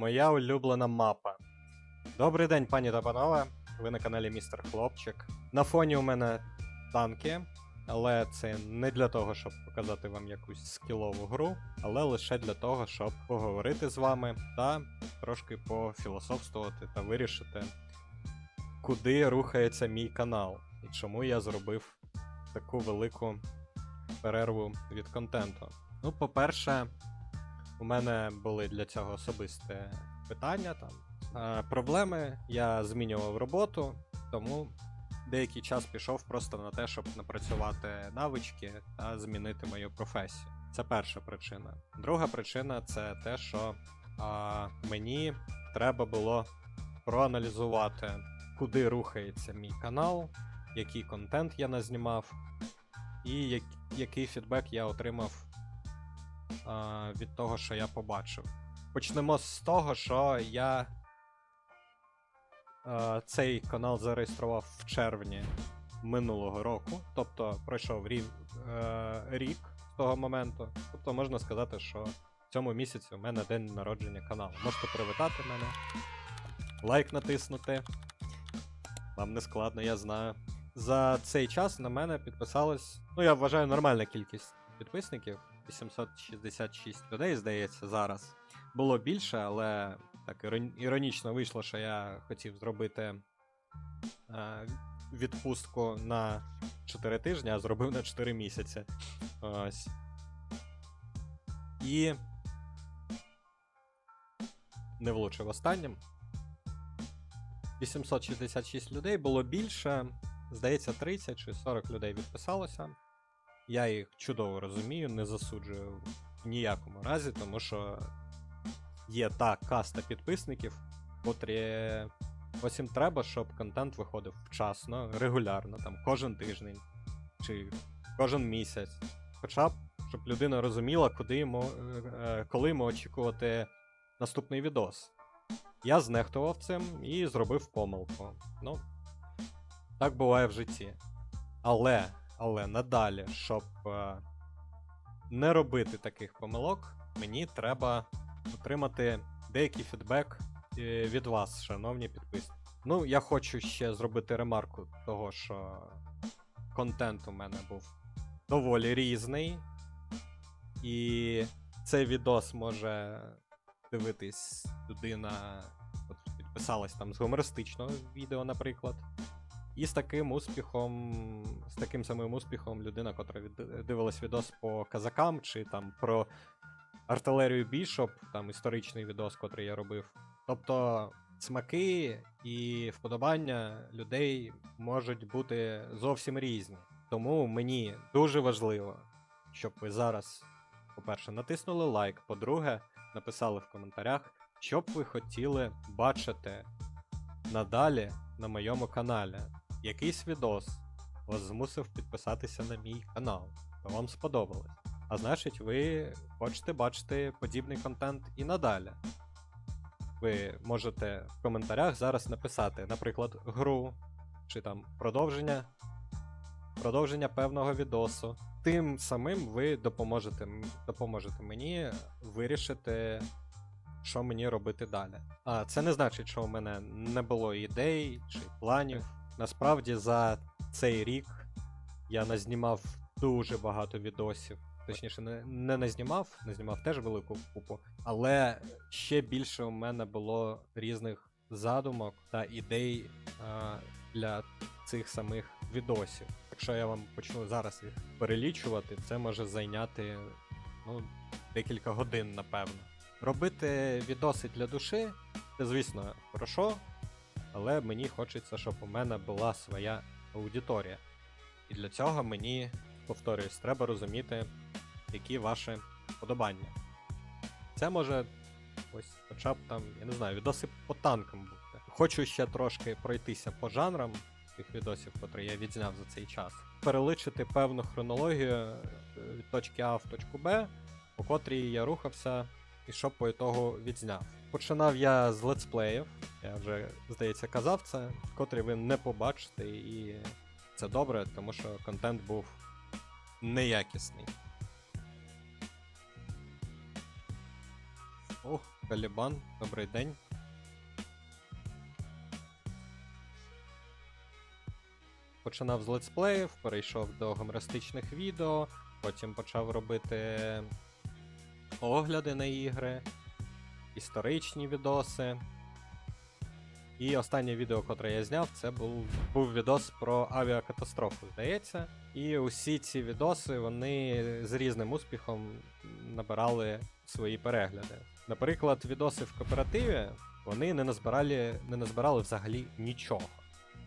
Моя улюблена мапа. Добрий день, пані та панове. Ви на каналі Містер Хлопчик. На фоні у мене танки, але це не для того, щоб показати вам якусь скілову гру, але лише для того, щоб поговорити з вами та трошки пофілософствувати та вирішити, куди рухається мій канал і чому я зробив таку велику перерву від контенту. Ну, по-перше, у мене були для цього особисті питання там. е, Проблеми, я змінював роботу, тому деякий час пішов просто на те, щоб напрацювати навички та змінити мою професію. Це перша причина. Друга причина це те, що а, мені треба було проаналізувати, куди рухається мій канал, який контент я назнімав, і як, який фідбек я отримав від того, що я побачив. Почнемо з того, що я а, цей канал зареєстрував в червні минулого року, тобто пройшов рів, е, рік з того моменту. Тобто можна сказати, що в цьому місяці у мене день народження каналу. Можете привітати мене, лайк натиснути. Вам не складно, я знаю. За цей час на мене підписалось, ну я вважаю, нормальна кількість підписників. 866 людей, здається, зараз. Було більше, але так іронічно вийшло, що я хотів зробити е, відпустку на 4 тижні, а зробив на 4 місяці. Ось. І. Не влучив останнім. 866 людей було більше. Здається, 30 чи 40 людей відписалося. Я їх чудово розумію, не засуджую в ніякому разі, тому що є та каста підписників, котрі ось треба, щоб контент виходив вчасно, регулярно, там кожен тиждень чи кожен місяць. Хоча б, щоб людина розуміла, куди йому, е, е, коли йому очікувати наступний відос. Я знехтував цим і зробив помилку. Ну, так буває в житті. Але, але надалі, щоб е, не робити таких помилок, мені треба отримати деякий фідбек е, від вас, шановні підписники. Ну, я хочу ще зробити ремарку того, що контент у мене був доволі різний. І цей відос може дивитись людина, підписалась там з гумористичного відео, наприклад. І з таким успіхом, з таким самим успіхом людина, котра дивилась відос по казакам, чи там про артилерію Бішоп, там історичний відос, котрий я робив. Тобто смаки і вподобання людей можуть бути зовсім різні. Тому мені дуже важливо, щоб ви зараз, по-перше, натиснули лайк, по-друге, написали в коментарях, що б ви хотіли бачити надалі на моєму каналі. Якийсь відос вас змусив підписатися на мій канал, то вам сподобалось. А значить, ви хочете бачити подібний контент і надалі. Ви можете в коментарях зараз написати, наприклад, гру чи там продовження, продовження певного відосу. Тим самим ви допоможете, допоможете мені вирішити, що мені робити далі. А це не значить, що у мене не було ідей чи планів. Насправді за цей рік я назнімав дуже багато відосів. Точніше, не, не назнімав, назнімав теж велику купу, але ще більше у мене було різних задумок та ідей а, для цих самих відосів. Якщо я вам почну зараз їх перелічувати, це може зайняти ну, декілька годин, напевно. Робити відоси для душі, це, звісно, хорошо, але мені хочеться, щоб у мене була своя аудиторія. І для цього мені, повторюсь, треба розуміти, які ваші вподобання. Це може ось хоча б там, я не знаю, відоси по танкам бути. Хочу ще трошки пройтися по жанрам тих відосів, котрі я відзняв за цей час. Переличити певну хронологію е, від точки А в точку Б, по котрій я рухався і що по ітогу відзняв. Починав я з летсплеїв, я вже, здається, казав це, котрі ви не побачите, і це добре, тому що контент був неякісний. Ох, Калібан, добрий день. Починав з летсплеїв, перейшов до гумористичних відео, потім почав робити огляди на ігри, історичні відоси. І останнє відео, котре я зняв, це був, був відос про авіакатастрофу, здається. І усі ці відоси вони з різним успіхом набирали свої перегляди. Наприклад, відоси в кооперативі вони не назбирали, не назбирали взагалі нічого.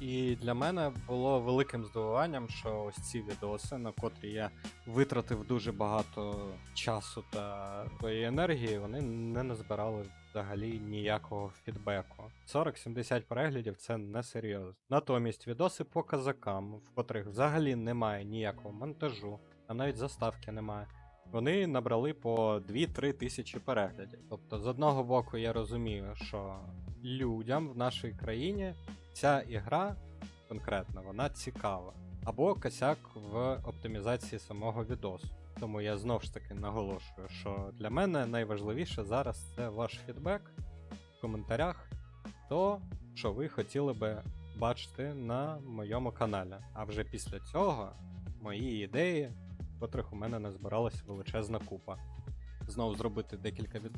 І для мене було великим здивуванням, що ось ці відоси, на котрі я витратив дуже багато часу та енергії, вони не назбирали взагалі ніякого фідбеку. 40-70 переглядів це не серйозно. Натомість відоси по казакам, в котрих взагалі немає ніякого монтажу, там навіть заставки немає. Вони набрали по 2-3 тисячі переглядів. Тобто, з одного боку, я розумію, що людям в нашій країні ця ігра конкретно вона цікава. Або косяк в оптимізації самого відосу. Тому я знову ж таки наголошую, що для мене найважливіше зараз це ваш фідбек в коментарях, то що ви хотіли би бачити на моєму каналі. А вже після цього мої ідеї, котрих у мене назбиралася величезна купа. Знову зробити декілька від...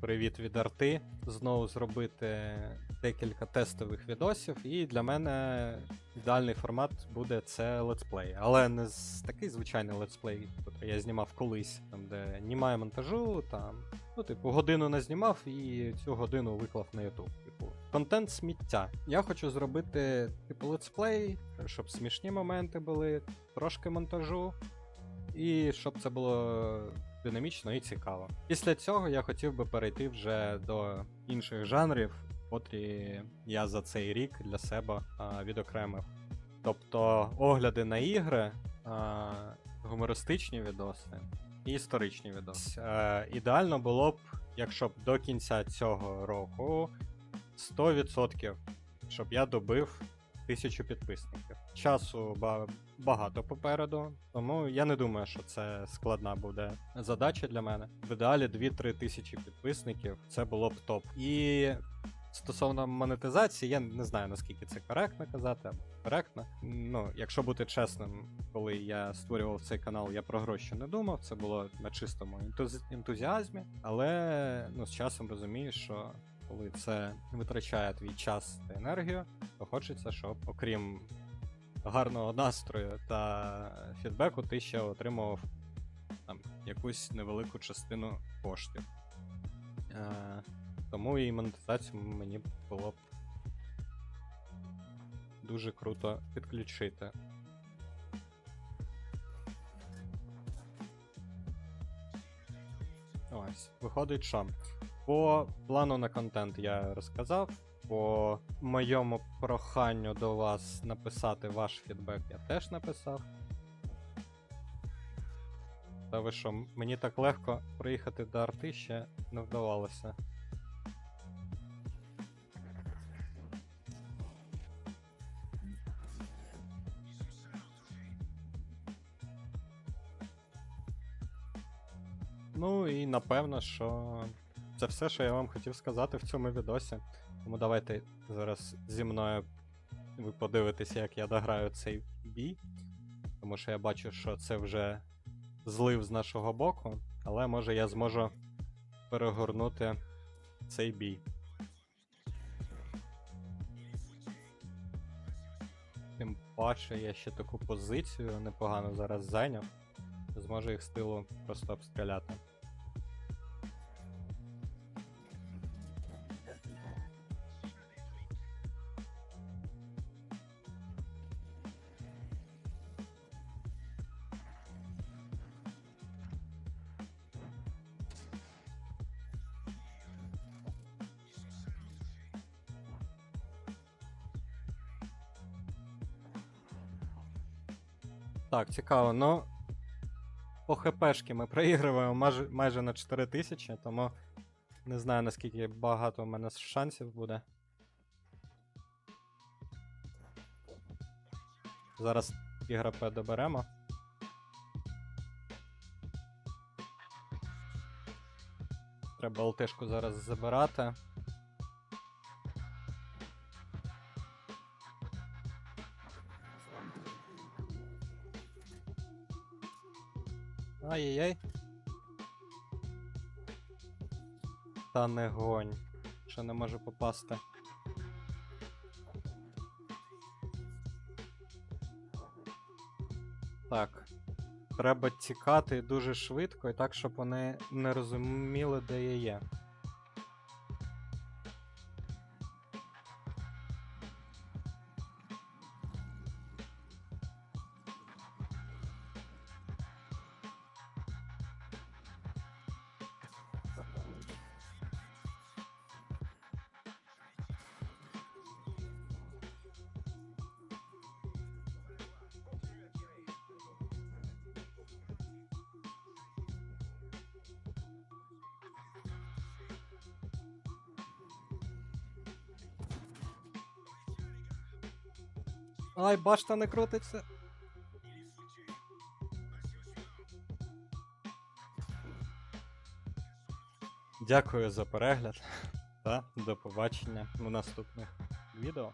привіт від арти, знову зробити декілька тестових відосів, і для мене ідеальний формат буде це летсплей. Але не з такий звичайний летсплей, який я знімав колись, там де немає монтажу, там. Ну, типу, годину не знімав і цю годину виклав на YouTube. Типу, контент сміття. Я хочу зробити, типу, летсплей, щоб смішні моменти були, трошки монтажу, і щоб це було динамічно і цікаво. Після цього я хотів би перейти вже до інших жанрів, котрі я за цей рік для себе відокремив. Тобто огляди на ігри, гумористичні відоси і історичні відоси. Е, ідеально було б, якщо б до кінця цього року 100%, щоб я добив тисячу підписників. Часу ба- багато попереду, тому я не думаю, що це складна буде задача для мене. В ідеалі 2-3 тисячі підписників це було б топ. І стосовно монетизації, я не знаю наскільки це коректно казати, або коректно. Ну, якщо бути чесним, коли я створював цей канал, я про гроші не думав. Це було на чистому ентузіазмі, але ну, з часом розумію, що коли це витрачає твій час та енергію, то хочеться, щоб окрім гарного настрою та фідбеку, ти ще отримував там якусь невелику частину коштів. Тому і монетизацію мені було б дуже круто підключити. Ось, виходить, що по плану на контент я розказав. По моєму проханню до вас написати ваш фідбек я теж написав. Та ви що, мені так легко приїхати до арти ще не вдавалося. Ну і напевно, що це все, що я вам хотів сказати в цьому відосі. Тому давайте зараз зі мною ви подивитеся, як я дограю цей бій. Тому що я бачу, що це вже злив з нашого боку, але може я зможу перегорнути цей бій. Тим паче я ще таку позицію непогано зараз зайняв. Зможу їх з тилу просто обстріляти. Так, цікаво, ну. По ХПшки ми проігруємо майже, майже на 4000, тому не знаю наскільки багато у мене шансів буде. Зараз ігра доберемо. Треба ЛТшку зараз забирати. Ай-яй-яй. Та не гонь. Що не може попасти. Так. Треба тікати дуже швидко і так, щоб вони не розуміли, де я є. Ай, башта не крутиться. Дякую за перегляд та до побачення у наступних відео.